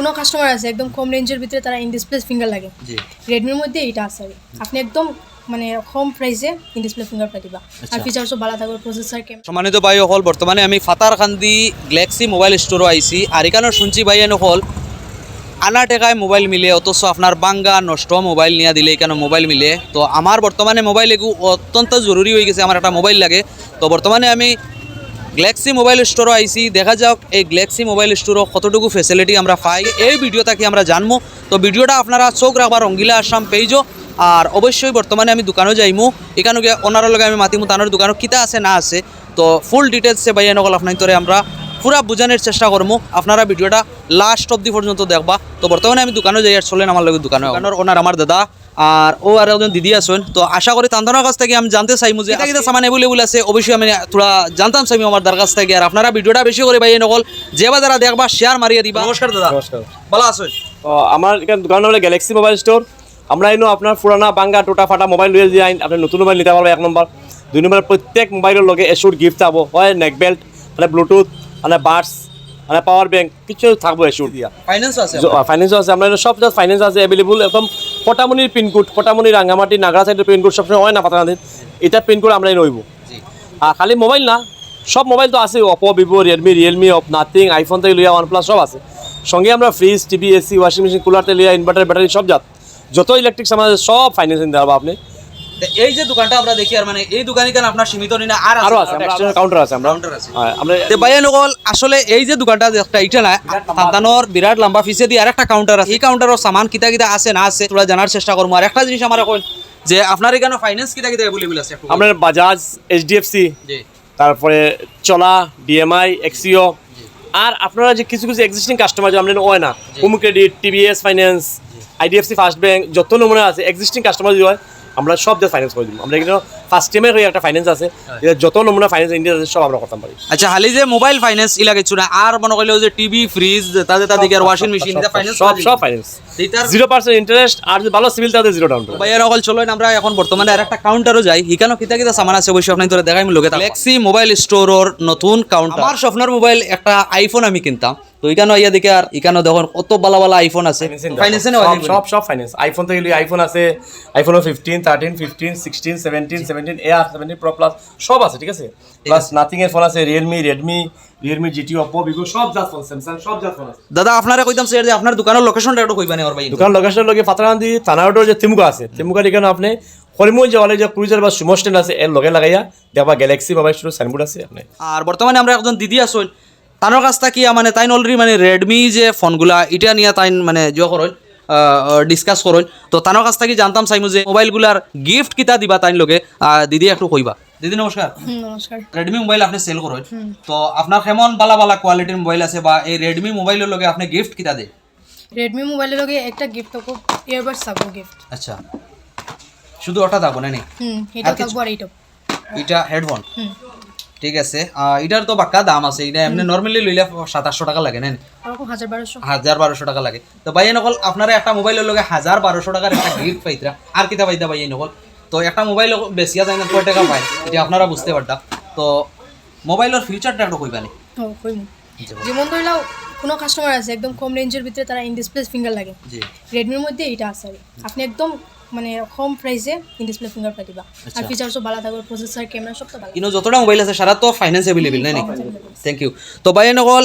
কোনো কাস্টমার আছে একদম কম রেঞ্জের ভিতরে তারা ইন ডিসপ্লে ফিঙ্গার লাগে। রেডমির মধ্যে এইটা আছে আর আপনি একদম মানে কম প্রাইসে ইন ডিসপ্লে ফিঙ্গার পাইবা আর। ফিচারসও ভালো থাকবে প্রসেসর কেম সম্মানিত ভাই হল বর্তমানে আমি ফাতারখান্দি গ্যালাক্সি মোবাইল স্টোরও আইছি। আর এখানে শুনছি ভাই এনে হল আনা টাকায় মোবাইল মিলে অথচ আপনার বাঙ্গা নষ্ট মোবাইল নিয়ে দিলে এখানে মোবাইল মিলে। তো আমার বর্তমানে মোবাইল এগু অত্যন্ত জরুরি হয়ে গেছে আমার একটা মোবাইল লাগে। তো বর্তমানে আমি গ্যালাক্সি মোবাইল স্টোরও আইছি দেখা যাক এই গ্যালাক্সি মোবাইল স্টোরও কতটুকু ফেসিলিটি আমরা পাই। এই ভিডিওটা কি আমরা জানব? তো ভিডিওটা আপনারা চোখ রাখবার রঙ্গিলা আসাম পেজও আর অবশ্যই বর্তমানে আমি দোকানেও যাইমু। এখানে গিয়ে ওনার লগে আমি মাতিমু, তানোর দোকানও কিতা আছে, না আছে। তো ফুল ডিটেলসে বাইয়া নকল আপনার তোরে আমরা পুরা বুঝানোর চেষ্টা করব আপনারা ভিডিওটা লাস্ট অব্দি পর্যন্ত দেখবা। তো বর্তমানে আমি দোকানে যাই আর চলেন আমার লগে দোকানে। ওনার আমার দাদা। আর ও আর একজন দিদি আছেন। তো আশা করি তান্তানোর কাছ থেকে আমি জানতে চাইমু যে কিতা সামান এভেলেবল আছে অবশ্যই আমি তোরা জানতাম চাইমু আমার দার কাছ থেকে। আর আপনারা ভিডিওটা বেশি করে বাইয়ে নকল যে বা যারা দেখবা শেয়ার মারিয়ে দিবা। নমস্কার দাদা। নমস্কার। ভালো আছেন? আমার এখানে দোকান হলো গ্যালাক্সি মোবাইল স্টোর আমরা এনো আপনার পুরানা বাঙ্গা টোটা ফাটা মোবাইল লুয়ে দিয়ে আইন। আপনি নতুন মোবাইল নিতে পারবেন এক নম্বর। দুই নম্বর প্রত্যেক মোবাইলের লগে এসুর গিফট থাকব হয় নেক বেল্ট মানে ব্লুটুথ মানে বাডস মানে পাওয়ার ব্যাংক কিছু থাকব এসুর দিয়া ফাইন্যান্স আছে ফাইন্যান্স আছে আমরা সব জায়গায় ফাইন্যান্স আছে অ্যাভেলেবল একদম কটামনির পিনকোড কটামনি রাঙ্গামাটি নাগরা সাইডের পিনকোড সবসময় হয় না পাতাকান্দির এটা পিনকোড আমরা রইব। আর খালি মোবাইল না সব মোবাইল তো আছে Oppo Vivo Realme Realme Oppo Nothing iPhone থেকে লিয়া ওয়ান প্লাস সব আছে। সঙ্গে আমরা fridge TV AC washing machine cooler থেকে লিয়া ইনভার্টার ব্যাটারি সব যাত যত ইলেকট্রিক সামান আছে সব ফাইন্যান্সিং দেওয়া আপনি। এই যে দোকানটা আমরা দেখি আর মানে এই দোকানে কেন আপনার সীমিত নি? আর আরও আছে আমরা কাউন্টার আছে। আমরা। কাউন্টার আছে। আমরা তে বাইয়া নকল আসলে এই যে দোকানটা একটা এটা না সন্তানোর বিরাট লম্বা ফিসে দিয়ে আরেকটা কাউন্টার আছে। এই কাউন্টারও সামান কিতা কিতা আছে না আছে তোরা জানার চেষ্টা করব। আর একটা জিনিস আমার এখন যে আপনার এখানে ফাইন্যান্স কিতা কিতা এভেলেবল আছে একটু আমরা বাজাজ এইচডিএফসি জি। তারপরে চলা ডিএমআই এক্সিও আর আপনারা যে কিছু কিছু এক্সিস্টিং কাস্টমার যে আপনার হয় না Home Credit TVS Finance IDFC First Bank যত নমুনা আছে এক্সিস্টিং কাস্টমার যদি হয় আমরা সব দিয়ে ফাইন্যান্স করে দিব। আমরা এখানে ফার্স্ট টাইমের হয়ে একটা ফাইন্যান্স আছে। এটা যত নমুনা ফাইন্যান্স ইন্ডিয়া আছে সব আমরা করতে পারি। আচ্ছা হালি যে মোবাইল ফাইন্যান্স ই লাগে চুনা আর মনে করলেও যে টিভি ফ্রিজ তাদের তাদের আর ওয়াশিং মেশিন এটা ফাইন্যান্স সব সব ফাইন্যান্স জিরো পার্সেন্ট ইন্টারেস্ট আর যদি ভালো সিভিল তাদের জিরো ডাউন ভাইয়া নকল চলো আমরা এখন বর্তমানে আর একটা কাউন্টারও যাই। হিকানো কিতা কিতা সামান আছে অবশ্যই আপনার তোরা দেখাই লোকে গ্যালাক্সি মোবাইল স্টোরর নতুন কাউন্টার আমার স্বপ্নের মোবাইল একটা আইফোন আমি কিনতাম। তো এখানে আইয়া দেখে আর এখানে দেখুন কত ভালো ভালো আইফোন আছে। ফাইন্যান্সে সব সব সব ফাইন্যান্স আইফোন থেকে আইফোন আছে iPhone fifteen thirteen fifteen sixteen seventeen seventeen এ আর সেভেন্টিন প্রো প্লাস সব আছে ঠিক আছে? প্লাস নাথিং এর ফোন আছে Realme Redmi Realme GT Oppo Vivo সব জাত ফোন স্যামসাং সব জাত ফোন আছে। দাদা আপনারা কইতাম স্যার যে আপনার দোকানের লোকেশনটা একটু কইবানি আর ভাই। দোকান লোকেশন লগে ফাতারান্দি থানারোডের যে তিমুকা আছে। তিমুকার এখানে আপনি হরিমুল যে ওয়ালে যে ক্রুজার বা সুমো স্ট্যান্ড আছে এর লগে লাগাইয়া দেখবা গ্যালাক্সি মোবাইল স্টোর সাইনবোর্ড আছে আপনি। আর বর্তমানে আমরা একজন দিদি আসল তানোর কাছ থেকে মানে তাইন অলরেডি মানে রেডমি যে ফোনগুলা এটা নিয়ে তাইন মানে জিও করল ডিসকাস করল তো তানোর কাছ থেকে জানতাম চাইমু যে মোবাইলগুলার গিফট কিতা দিবা তাইন আহ, দিদি একটু কইবা। দিদি নমস্কার। নমস্কার। রেডমি মোবাইল আপনি সেল করেন তো আপনার কেমন বালা বালা কোয়ালিটির মোবাইল আছে বা এই রেডমি মোবাইলের লগে আপনি গিফট কিতা দেয় রেডমি মোবাইলের লগে একটা গিফট থাকব ইয়ারবাডস থাকব গিফট আচ্ছা। শুধু ওটা থাকব না হুম এটা থাকব আর এইটা। এটা হেডফোন হুম। ঠিক আছে। এটার তো বাক্কা দাম আছে এটা এমনি নর্মালি লইলে সাতাশশো টাকা লাগে না নি? ওরকম হাজার বারোশো টাকা লাগে। তো ভাই নকল আপনারা একটা মোবাইলের লগে হাজার বারোশো টাকার একটা গিফট পাইতরা আর কিতা পাইতা ভাই নকল তো একটা মোবাইল বেশিয়া যায় না কয় টাকা পায়। এটা আপনারা বুঝতে পারতা। তো মোবাইলের ফিউচারটা একটু কইবানি যেমন ধরলাও কোনো কাস্টমার আছে একদম কম রেঞ্জের ভিতরে তারা ইন ডিসপ্লে ফিঙ্গার লাগে রেডমির মধ্যে এইটা আছে আপনি একদম মানে কম প্রাইসে ইন ডিসপ্লে ফিঙ্গার পাইবা আর ফিচারসও ভালো থাকবে প্রসেসর ক্যামেরা সব তো ভালো কিন্তু যতটা মোবাইল আছে সারা তো ফাইন্যান্স এভেলেবল নাই থ্যাংক ইউ তো ভাই নকল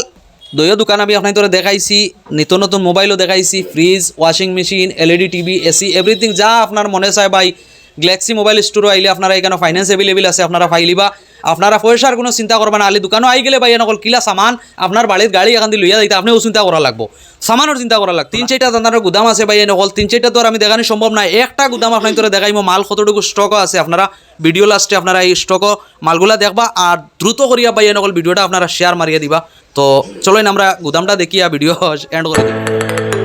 দইও দোকান আমি আপনার তোরা দেখাইছি নিত্য নতুন মোবাইলও দেখাইছি fridge washing machine LED TV AC everything যা আপনার মনে চায় ভাই গ্যালাক্সি মোবাইল স্টোরও আইলে আপনারা এখানে ফাইন্যান্স এভেলেবল আছে, আপনারা ফাইলিবা আপনারা পয়সার কোনো চিন্তা করবেন আলি দোকানও আই গেলে ভাই নকল কিলা সামান আপনার বাড়ির গাড়ি এখান দিয়ে লইয়া যাইতে আপনিও চিন্তা করা লাগবো। সামানের চিন্তা করা লাগবে। তিন চারটা দানার গুদাম আছে ভাই নকল তিন চারটা তো আর আমি দেখানি সম্ভব না একটা গুদাম আপনার তোরা দেখাইমো মাল কতটুকু স্টকও আছে আপনারা। ভিডিও লাস্টে আপনারা এই স্টকও মালগুলা দেখবা আর দ্রুত করিয়া ভাই নকল ভিডিওটা আপনারা শেয়ার মারিয়া দিবা। তো, চলেন আমরা গুদামটা দেখিয়া ভিডিও এন্ড করে দিই